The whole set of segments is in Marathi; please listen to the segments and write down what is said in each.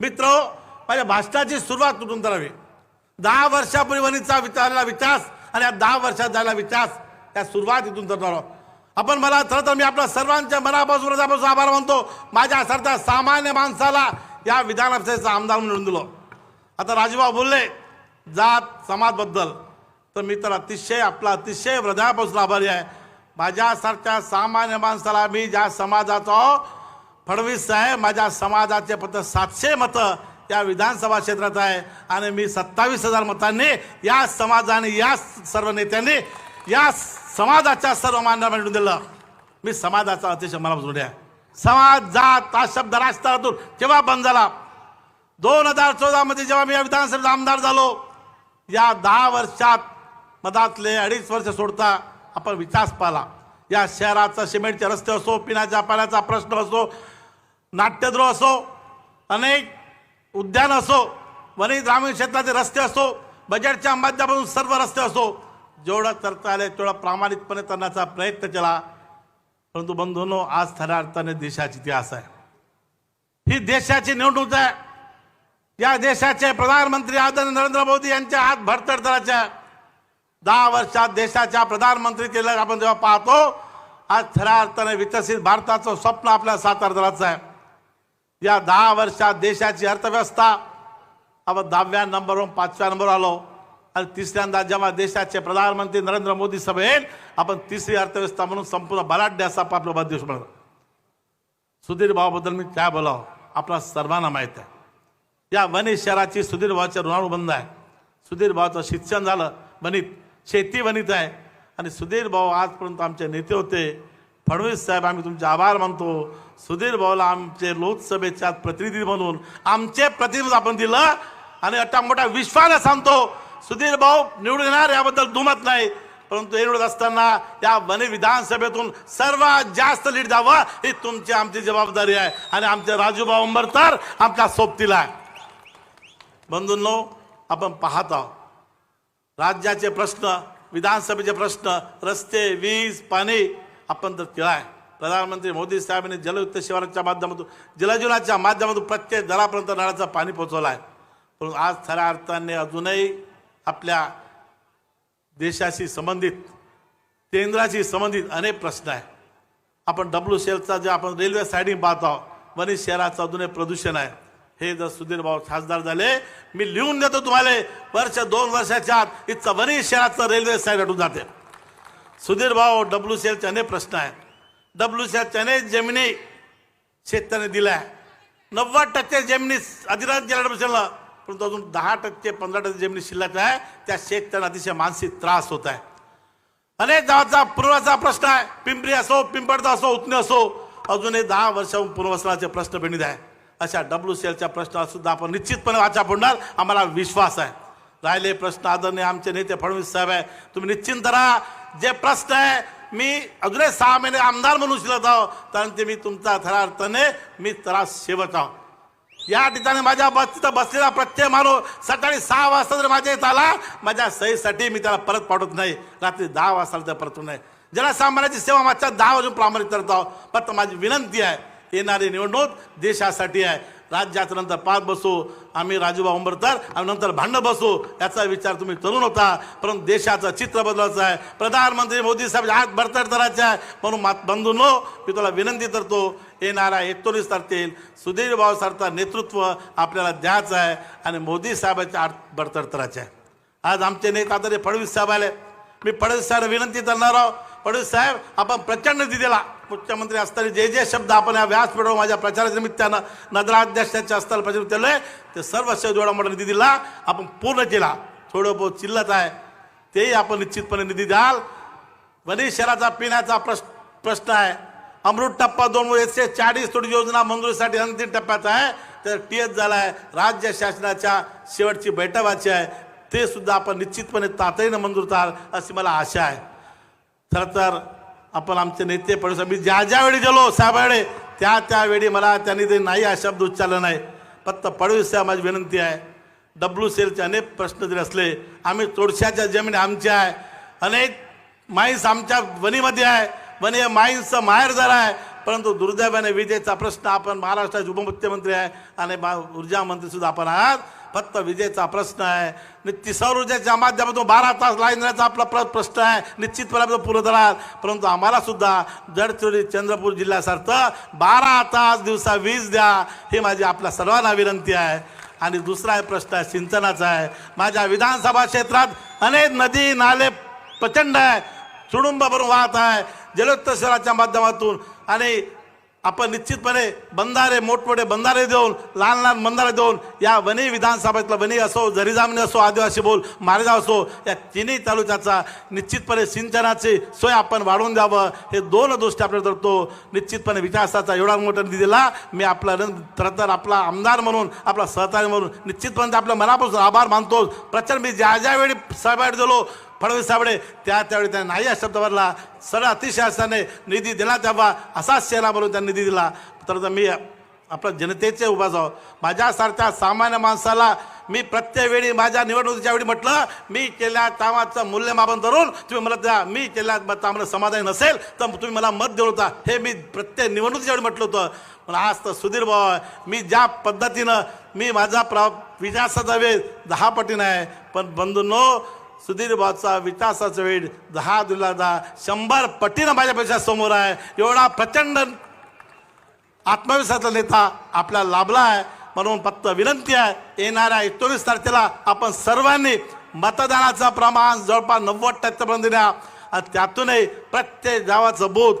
मित्र माझ्या भाषणाची सुरुवात कुठून करावी? दहा वर्षापूर्वी वणीचा विचारलेला विकास आणि या दहा वर्षात झालेला विकास या सुरुवातीतून करणार आहोत. आपण मला खरं तर मी आपल्या सर्वांच्या मनापासून हृदयापासून आभार मानतो. माझ्यासारख्या सामान्य माणसाला या विधानसभेचा आमदार म्हणून दिलो. आता राजूभाऊ बोलले जात समाजबद्दल. तर मी तर अतिशय आपला अतिशय हृदयापासून आभारी आहे. माझ्यासारख्या सामान्य माणसाला मी ज्या समाजाचा फडणवीस साहेब माझ्या समाजाचे फक्त सातशे मतं या विधानसभा क्षेत्रात आहे. आणि मी सत्तावीस हजार मतांनी या समाजाने या सर्व नेत्यांनी या समाजाच्या सर्व मान्य मिळून दिलं. मी समाजाचा अतिशय मला आहे समाज जात हा शब्द राजकारणातून केव्हा बंद झाला दोन हजार चौदामध्ये जेव्हा मी या विधानसभेत आमदार झालो या दहा वर्षात मधातले अडीच वर्ष सोडता आपण विकास पाहिला. या शहराचा सिमेंटचे रस्ते असो पिण्याच्या पाण्याचा प्रश्न असो नाट्यगृह असो अनेक उद्यान असो वणी ग्रामीण क्षेत्राचे रस्ते असो बजेटच्या माध्यमातून सर्व रस्ते असो जेवढं करता आले तेवढं प्रामाणिकपणे करण्याचा प्रयत्न केला. परंतु बंधूंनो आज खऱ्या अर्थाने देशाची इतिहास आहे. ही देशाची निवडणूक आहे. या देशाचे प्रधानमंत्री आदरणीय नरेंद्र मोदी यांच्या हात भरतड करायच्या दहा वर्षात देशाच्या प्रधानमंत्री केलं आपण जेव्हा पाहतो आज खऱ्या अर्थाने विकसित भारताचं स्वप्न आपल्या सातारदराचं आहे. या दहा वर्षात देशाची अर्थव्यवस्था आपण दहाव्या नंबरवरून पाचव्या नंबर आलो. आणि तिसऱ्यांदा जेव्हा देशाचे प्रधानमंत्री नरेंद्र मोदी सभेत आपण तिसरी अर्थव्यवस्था म्हणून संपूर्ण बलाढ्य असा आपला भारत म्हणतो सुधीर भावाबद्दल मी काय बोलावं? आपला सर्वांना माहीत आहे. या वणी शहराची सुधीर भावाच्या ऋणानुबंध आहे. सुधीर भावाचं शिक्षण झालं. वणीत शेती वणीत आहे. आणि सुधीर भाऊ आजपर्यंत आमचे नेते होते. फडणवीस साहेब आम्ही तुमचे आभार मानतो. सुधीर भाऊला आमचे लोकसभेच्या प्रतिनिधी म्हणून आमचे प्रतिनिधी आपण दिलं आणि अट्टा मोठा विश्वास सांगतो सुधीर भाऊ निवडून येणार याबद्दल दुमत नाही परंतु हे निवडत असताना या वने विधानसभेतून सर्वात जास्त लीड द्यावं ही तुमची आमची जबाबदारी आहे. आणि आमचे राजूभाऊ अंबरकर आमच्या सोबतीला आहे. बंधूंनो आपण पाहत आहोत. राज्याचे प्रश्न विधानसभेचे प्रश्न रस्ते वीज पाणी आपण तर केला आहे. प्रधानमंत्री मोदी साहेबांनी जलयुक्त शिवाराच्या माध्यमातून जलजीवनाच्या माध्यमातून प्रत्येक दरापर्यंत नळाचं पाणी पोहोचवलं आहे. परंतु आज खऱ्या अर्थाने अजूनही आपल्या देशाशी संबंधित केंद्राशी संबंधित अनेक प्रश्न आहे आपण डब्ल्यू सेलचा जे आपण रेल्वे सायडिंग पाहतो आहोत वनी शहराचं अजूनही प्रदूषण आहे. हे जर सुधीर भाऊ खासदार झाले मी लिहून देतो तुम्हाला वर्ष दोन वर्षाच्या आत इथचं वनी शहराचं रेल्वे साईड हटून जाते. सुधीर भाऊ डब्ल्यू सी अनेक प्रश्न आहे डब्ल्यू सी एलच्याने जमिनी शेतकऱ्याने दिल्या. आहे नव्वद टक्के जमिनी अधिराज गेल्या डब्ल्यू परंतु अजून दहा टक्के पंधरा टक्के जमिनी शिल्लक आहे. त्या शेतकऱ्यांना अतिशय मानसिक त्रास होत आहे. अनेक गावाचा पूर्वाचा प्रश्न आहे. पिंपरी असो पिंपळदा असो उतने असो अजूनही दहा वर्षाहून पूर्वसनाचे प्रश्न पेणीत आहे. अशा डब्ल्यू सी एलच्या प्रश्नावर सुद्धा आपण निश्चितपणे वाचा फोडणार आम्हाला विश्वास आहे. राहिले प्रश्न आदरणीय आमचे नेते फडणवीस साहेब आहे तुम्ही निश्चिंत राहा. जे प्रश्न आहे मी अजूनही सहा महिने आमदार म्हणून शिलत आहो कारण ते मी तुमचा खऱ्या अर्थाने मी त्रास शेवत आहो. या ठिकाणी माझ्या बस तिथं बसलेला प्रत्येक माणूस सकाळी सहा वाजता जर माझ्या इथं आला माझ्या सहीसाठी मी त्याला परत पाठवत नाही. रात्री दहा वाजता तर परत नाही. जनसामान्याची सेवा मागच्या दहा वाजून प्रामाणिक करत आहो. फक्त माझी विनंती आहे येणारी निवडणूक देशासाठी आहे. राज्यात नंतर पाच बसू आम्ही राजूबा अंबरकर आणि नंतर भांडण बसू याचा विचार तुम्ही करू नव्हता परंतु देशाचं चित्र बदलायचं आहे. प्रधानमंत्री मोदी साहेब आज बरतड करायचे आहे म्हणून मात बंधूंनो मी तुला विनंती करतो येणाऱ्या एकोणीस तारखेल सुधीर भाऊसारखं नेतृत्व आपल्याला द्यायचं आहे आणि मोदी साहेबांच्या आत बरतड करायचे आहे. आज आमचे नेता तरी फडणवीस साहेब आले. मी फडणवीस साहेब विनंती करणार आहोत फडणवीस साहेब आपण प्रचंड दिलेला दिला मुख्यमंत्री असताना जे जे शब्द आपण या व्यासपीठावर माझ्या प्रचाराच्या निमित्तानं नगराध्यक्षाच्या असताना प्रचार केले ते सर्व शब्द एवढा मोठा निधी दिला आपण पूर्ण केला. थोडं बहुत चिल्लत आहे. तेही आपण निश्चितपणे निधी द्याल. वणी शहराचा पिण्याचा प्रश्न प्रश्न आहे. अमृत टप्पा दोन एकशे चाळीस कोटी योजना मंजुरीसाठी अंतिम टप्प्यात आहे. तर टी एच झाला आहे राज्य शासनाच्या शेवटची बैठक व्हायची आहे. ते सुद्धा आपण निश्चितपणे तातडीनं मंजूर कराल अशी मला आशा आहे. खरं तर आपण आमचे नेते पडस मी ज्या ज्या वेळी गेलो साहेबाकडे त्या त्यावेळी मला त्यांनी ते नाही हा शब्द उच्चारला नाही. फक्त पडवीस साहेब माझी विनंती आहे. डब्ल्यू सेलचे अनेक प्रश्न जरी असले आम्ही तोडशाच्या जमीन आमच्या आहे. अनेक माईन्स आमच्या वणीमध्ये आहे. वणी हे माईन्सचं माहेर जरा आहे. परंतु दुर्दैवाने विजेचा प्रश्न आपण महाराष्ट्राचे उपमुख्यमंत्री आहे. आणि बा- ऊर्जा मंत्रीसुद्धा आपण आहात. फक्त विजेचा प्रश्न आहे. निश्चित सौर ऊर्जेच्या माध्यमातून बारा तास लाईन देण्याचा आपला प्र प्रश्न आहे. निश्चितपणे आपण पूर्ण कराल परंतु आम्हाला सुद्धा गडचिरोली चंद्रपूर जिल्ह्यासारखं बारा तास दिवसा वीज द्या ही माझी आपल्या सर्वांना विनंती आहे. आणि दुसरा प्रश्न आहे सिंचनाचा आहे. माझ्या विधानसभा क्षेत्रात अनेक नदी नाले प्रचंड आहे. सुडुंब भरून वाहत आहे. जलोत्सवाच्या माध्यमातून आणि आपण निश्चितपणे बंधारे मोठमोठे बंधारे देऊन लहान लहान बंधारे देऊन या वनी विधानसभेतला वनी असो जरीजामणी असो आदिवासी बोल मारेगाव असो या तिन्ही तालुक्याचा निश्चितपणे सिंचनाची सोय आपण वाढवून द्यावं हे दोन दृष्टी आपल्याला धरतो निश्चितपणे विकासाचा एवढा मोठा निधी दिला मी आपला तर आपला आमदार म्हणून आपला सहकारी म्हणून निश्चितपणे आपल्या मनापासून आभार मानतो. प्रचंड मी ज्या ज्यावेळी सहभागी दिलो फडणवीस साहेबडे त्या त्यावेळी त्याने नाही या भरला सरळ अतिशय असल्याने निधी दिला तेव्हा असाच शेला बोलून त्यांनी निधी दिला. तर मी आपल्या जनतेचे उभा जाऊ. माझ्यासारख्या सामान्य माणसाला मी प्रत्येक वेळी माझ्या निवडणुकीच्या वेळी म्हटलं मी केल्या कामाचं मूल्यमापन धरून तुम्ही मला द्या. मी केल्या कामाला समाधानी नसेल तर तुम्ही मला मत देऊ होता. हे मी प्रत्येक निवडणुकीच्या वेळी म्हटलं होतं. पण आज तर सुधीर भाऊ मी ज्या पद्धतीनं मी माझा प्रा विकासाचा वेळ दहा पटीनं आहे. पण बंधूंनो सुधीर भाऊचा विकासाचा वेळ दहा दिला दहा शंभर पटीनं माझ्यापेक्षा समोर आहे. एवढा प्रचंड आत्मविश्वासाचा नेता आपल्याला लाभला आहे. म्हणून फक्त विनंती आहे येणाऱ्या एकोणीस तारखेला आपण सर्वांनी मतदानाचं प्रमाण जवळपास नव्वद टक्केपर्यंत द्या. आणि त्यातूनही प्रत्येक गावाचं बोध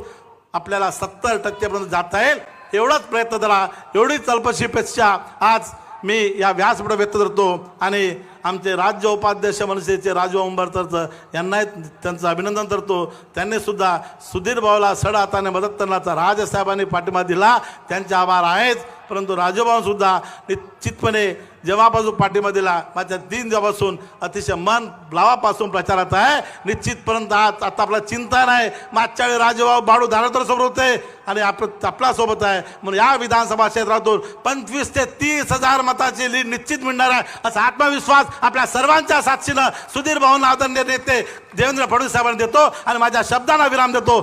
आपल्याला सत्तर टक्केपर्यंत जाता येईल. एवढाच प्रयत्न करा. एवढी चौकशीपेक्षा आज मी या व्यासपीठ व्यक्त करतो आणि आमचे राज्य उपाध्यक्ष मनसेचे राजू अंबरकर यांनाही त्यांचं अभिनंदन करतो. त्यांनीसुद्धा सुधीर भाऊला सड हाताने मदत करण्याचा राजसाहेबांनी पाठिंबा दिला. त्यांचे आभार आहेच परंतु राजूभाऊसुद्धा निश्चितपणे जेव्हा बाजू पाठिंबा दिला माझ्या तीन जेव्हापासून अतिशय मन लावापासून प्रचारात आहे. निश्चितपर्यंत आज आता आपला चिंता नाही. मागच्या वेळी राजूभाऊ बाळू धारतर सोबत होते आणि आप आपल्यासोबत आहे. म्हणून या विधानसभा क्षेत्रातून पंचवीस ते तीस हजार मताची लीड निश्चित मिळणार आहे. असा आत्मविश्वास आपल्या सर्वांच्या साक्षीनं सुधीर भाऊंना आदरणीय नेते देवेंद्र फडणवीस साहेबांना देतो आणि माझ्या शब्दांना विराम देतो.